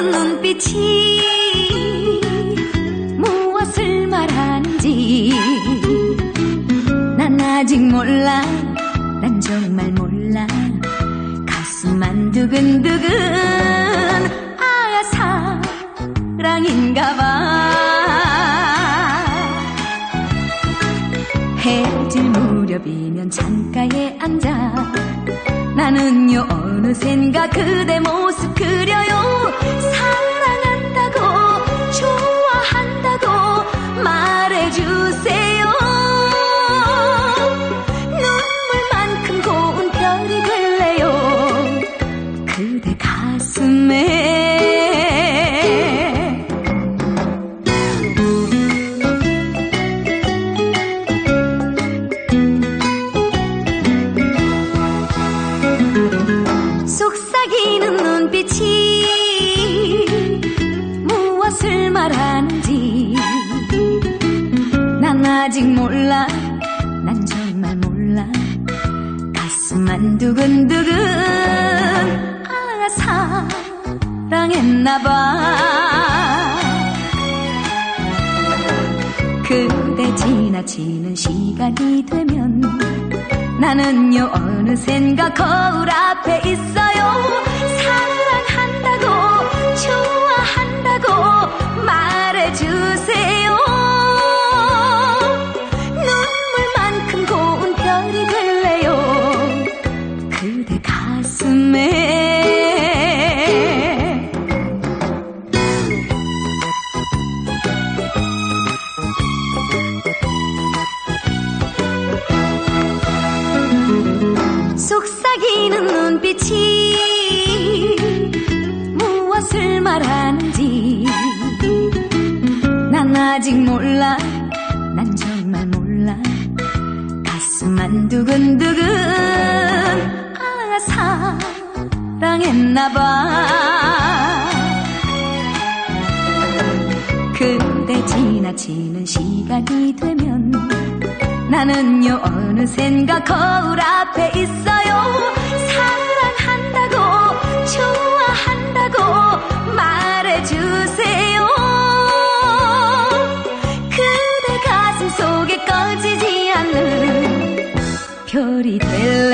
속삭이는 눈빛이 무엇을 말하는지 난 아직 몰라. 난 정말 몰라. 가슴만 두근두근 아 사랑인가 봐. 해질 무렵이면 창가에 앉아. 나는요 어느샌가 그대 모습 그려요 사랑한다고 좋아한다고 말해주세요. 눈물만큼 고운 별이 될래요. 그대 가슴에. 눈빛이 난 정말 몰라. 가슴만 두근두근. 아 사랑했나봐. 그대 지나치는 시간이 되면 나는요 어느샌가 거울 앞에 있어요 속삭이는 눈빛이 무엇을 말하는지 난 아직 몰라 난 정말 몰라. 가슴만 두근두근 아 사랑했나봐. 그대 지나치는 시간이 되면 나는요 어느샌가 거울 앞에 사랑한다 fiori del